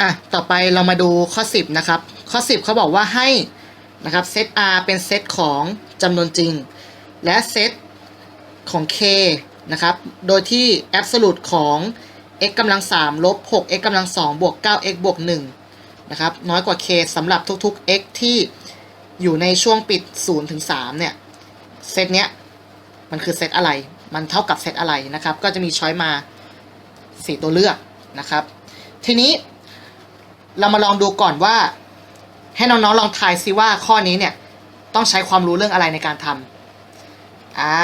อะต่อไปเรามาดูข้อ 10 นะครับ ข้อ 10เขาบอกว่าให้นะครับเซต R เป็นเซตของจำนวนจริง และเซตของ K นะครับ โดยที่ absolute ของ x กำลัง3ลบ 6x กำลัง2บวก 9x บวก1นะครับ น้อยกว่า K สำหรับทุกๆ x ที่อยู่ในช่วงปิด0ถึง3เนี่ย เซตเนี้ย มันคือเซตอะไร มันเท่ากับเซตอะไรนะครับ ก็จะมีช้อยมา 4 ตัวเลือกนะครับ ทีนี้ เรามาลองดูก่อนว่า ให้น้องๆลองทายซิว่าข้อนี้เนี่ยต้องใช้ความรู้เรื่องอะไรในการทำอ่า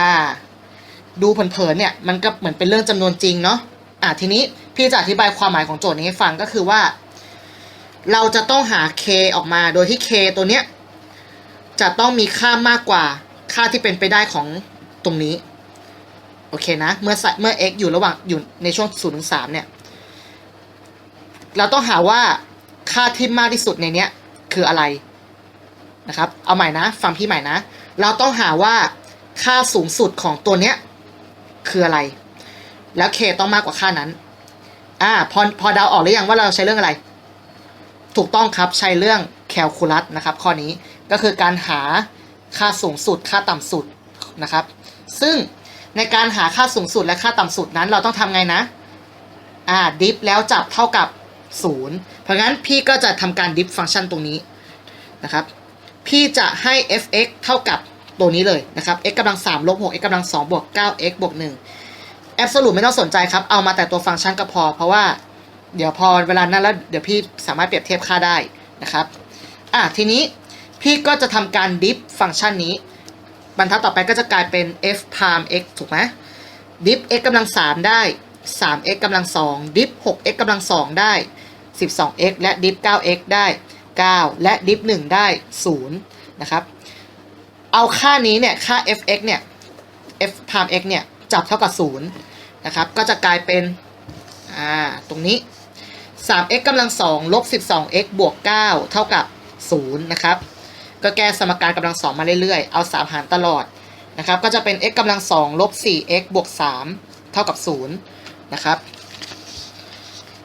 ดูเผินๆเนี่ยมันก็เหมือนเป็นเรื่องจำนวนจริงเนาะอ่าทีนี้พี่จะอธิบายความหมายของโจทย์นี้ให้ฟังก็คือว่า เราจะต้องหา k ออกมาโดยที่ k ตัวเนี้ยจะต้องมีค่ามากกว่าค่าที่เป็นไปได้ของตรงนี้โอเคนะเมื่อใส่เมื่อ x อยู่ระหว่างอยู่ในช่วง0ถึง3เนี่ย เราต้องหาว่า ค่าที่มากที่สุดในเนี้ยคืออะไรนะครับ เอาใหม่นะ ฟังพี่ใหม่นะ เราต้องหาว่าค่าสูงสุดของตัวเนี้ยคืออะไร แล้ว k ต้องมากกว่าค่านั้น อ่า พอพอเดาออกหรือยังว่าเราใช้เรื่องอะไร ถูกต้องครับใช้เรื่องแคลคูลัสนะครับ ข้อนี้ก็คือการหาค่าสูงสุด ค่าต่ำสุดนะครับ ซึ่งในการหาค่าสูงสุดและค่าต่ำสุดนั้น เราต้องทำไงนะ อ่าดิฟแล้วจับเท่ากับ 0 เพราะงั้นพี่ก็จะทำการดิฟฟังก์ชันตรงนี้นะครับพี่จะให้ f(x) เท่ากับตัวนี้เลยนะครับ x กำลัง3ลบ6 x กำลัง2บวก 9x บวก1 absolute ไม่ต้องสนใจครับ เอามาแต่ตัวฟังก์ชันก็พอ เพราะว่าเดี๋ยวพอเวลานั้นแล้วเดี๋ยวพี่สามารถเปรียบเทียบค่าได้นะครับอะทีนี้พี่ก็จะทำการดิฟฟังก์ชันนี้ บรรทัดต่อไปก็จะกลายเป็น f prime x ถูกไหมดิฟ x กำลัง3ได้ 3x กำลัง2ดิฟ 6x กำลัง2ได้ 12x และดิฟ 9x ได้ 9 และดิฟ 1 ได้ 0 นะครับ เอาค่านี้เนี่ย ค่า fx เนี่ย f prime x เนี่ย จับเท่ากับ 0 นะครับ ก็จะกลายเป็น อ่า ตรงนี้ 3x กำลัง 2 ลบ 12x บวก 9 เท่ากับ 0 นะครับ ก็แก้สมการกำลัง 2 มาเรื่อยๆ เอา 3 หารตลอดนะครับ ก็จะเป็น x กำลัง 2 ลบ 4x บวก 3 เท่ากับ 0 นะครับ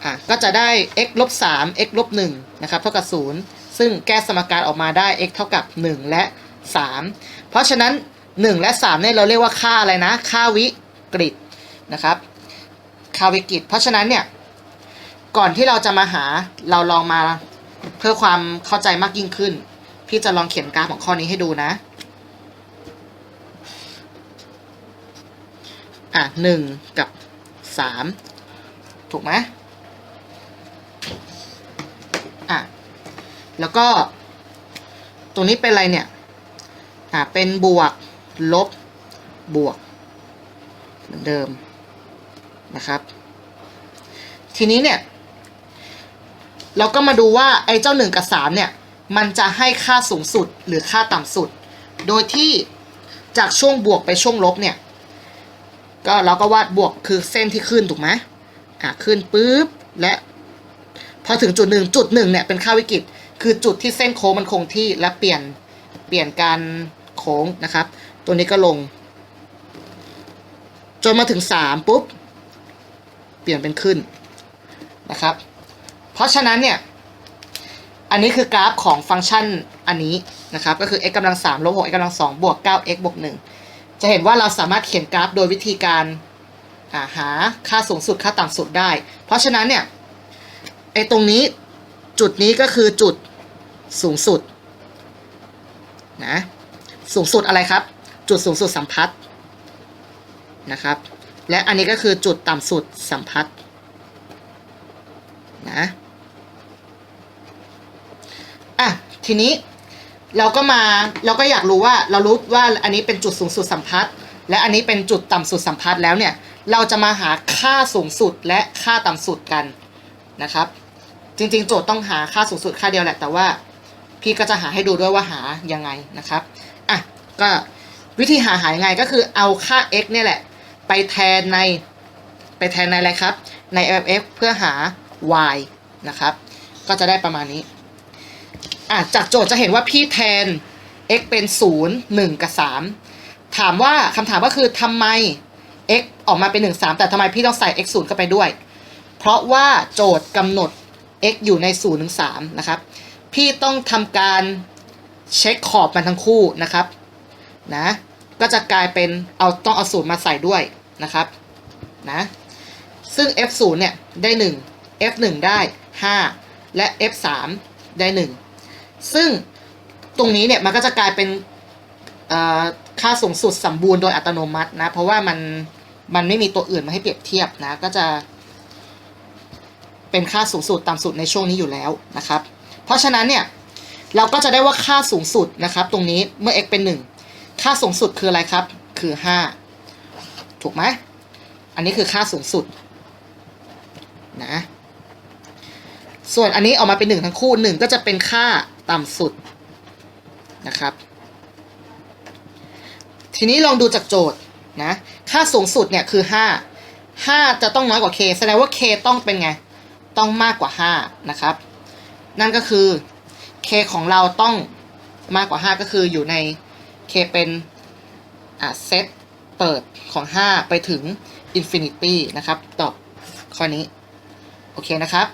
อะก็จะได้ x ลบ3 x ลบ1นะครับเท่ากับ 0 ซึ่งแก้สมการออกมาได้ x เท่ากับ 1 และ 3 เพราะฉะนั้น 1 และ 3เนี่ยเราเรียกว่าค่าอะไรนะ ค่าวิกฤตนะครับ ค่าวิกฤต เพราะฉะนั้นเนี่ย ก่อนที่เราจะมาหาเราลองมาเพื่อความเข้าใจมากยิ่งขึ้น พี่จะลองเขียนกราฟของข้อนี้ให้ดูนะอะหนึ่งกับสามถูกไหมอะ แล้วก็ ตรงนี้เป็นอะไรเนี่ย อะเป็นบวก ลบ บวก เหมือนเดิมนะครับ ทีนี้เนี่ย เราก็มาดูว่าไอ้เจ้าหนึ่งกับสามเนี่ย มันจะให้ค่าสูงสุดหรือค่าต่ำสุด โดยที่จากช่วงบวกไปช่วงลบเนี่ย ก็เราก็วาดบวกคือเส้นที่ขึ้นถูกไหมอะขึ้นปุ๊บและพอถึงจุดหนึ่งจุดหนึ่งเนี่ยเป็นค่าวิกฤต คือจุดที่เส้นโค้งมันคงที่และเปลี่ยนเปลี่ยนการโค้งนะครับ ตัวนี้ก็ลง จนมาถึงสามปุ๊บ เปลี่ยนเป็นขึ้นนะครับ เพราะฉะนั้นเนี่ย อันนี้คือกราฟของฟังก์ชันอันนี้นะครับ ก็คือ x กำลัง3ลบ6 x กำลัง2บวก 9x บวก1จะเห็นว่าเราสามารถเขียนกราฟโดยวิธีการาหาค่าสูงสุดค่าต่ำสุดได้ เพราะฉะนั้นเนี่ยไอตรงนี้จุดนี้ก็คือจุด สูงสุดนะสูงสุดอะไรครับ จุดสูงสุดสัมพัทธ์นะครับ และอันนี้ก็คือจุดต่ำสุดสัมพัทธ์นะอะทีนี้เราก็มาเราก็อยากรู้ว่าเรารู้ว่าอันนี้เป็นจุดสูงสุดสัมพัทธ์และอันนี้เป็นจุดต่ำสุดสัมพัทธ์แล้วเนี่ยเราจะมาหาค่าสูงสุดและค่าต่ำสุดกันนะครับ จริงๆ โจทย์ต้องหาค่าสูงสุดค่าเดียวแหละแต่ว่า พี่ก็จะหาให้ดูด้วยว่าหายังไงนะครับอะก็วิธีหาหายังไงก็คือเอาค่า x เนี่ยแหละ ไปแทนในไปแทนในอะไรครับ ใน f เพื่อหา y นะครับ ก็จะได้ประมาณนี้อะจากโจทย์จะเห็นว่าพี่แทน x เป็น 0 1 กับ 3 ถามว่าคำถามก็คือทำไม x ออกมาเป็น 1 3 แต่ทำไมพี่ต้องใส่ x 0เข้าไปด้วย เพราะว่าโจทย์กำหนด x อยู่ใน0ถึง3นะครับ พี่ต้องทำการเช็คขอบมันทั้งคู่นะครับนะก็จะกลายเป็นเอาต้องเอาศูนย์มาใส่ด้วยนะครับนะซึ่ง f 0 เนี่ยได้ 1 f 1 ได้ 5 และ f 3 ได้ 1 ซึ่งตรงนี้เนี่ยมันก็จะกลายเป็นค่าสูงสุดสมบูรณ์โดยอัตโนมัตินะเพราะว่ามันมันไม่มีตัวอื่นมาให้เปรียบเทียบนะก็จะเป็นค่าสูงสุดต่ำสุดในช่วงนี้อยู่แล้วนะครับ เพราะฉะนั้นเนี่ยเราก็จะได้ว่าค่าสูงสุดนะครับ ตรงนี้เมื่อ x เป็น 1 ค่าสูงสุดคืออะไรครับ คือ 5 ถูกไหมอันนี้คือค่าสูงสุดนะส่วนอันนี้ออกมาเป็น 1 ทั้งคู่ 1 ก็จะเป็นค่าต่ำสุดนะครับ ทีนี้ลองดูจากโจทย์นะค่าสูงสุดเนี่ยคือ 5 5 จะต้องน้อยกว่า k แสดงว่า k ต้องเป็นไง ต้องมากกว่า 5 นะครับ นั่นก็คือ k ของเราต้องมากกว่า 5 ก็คืออยู่ใน k เป็นอ่าเซตเปิดของ 5 ไปถึง infinity นะครับตอบข้อนี้ โอเคนะครับ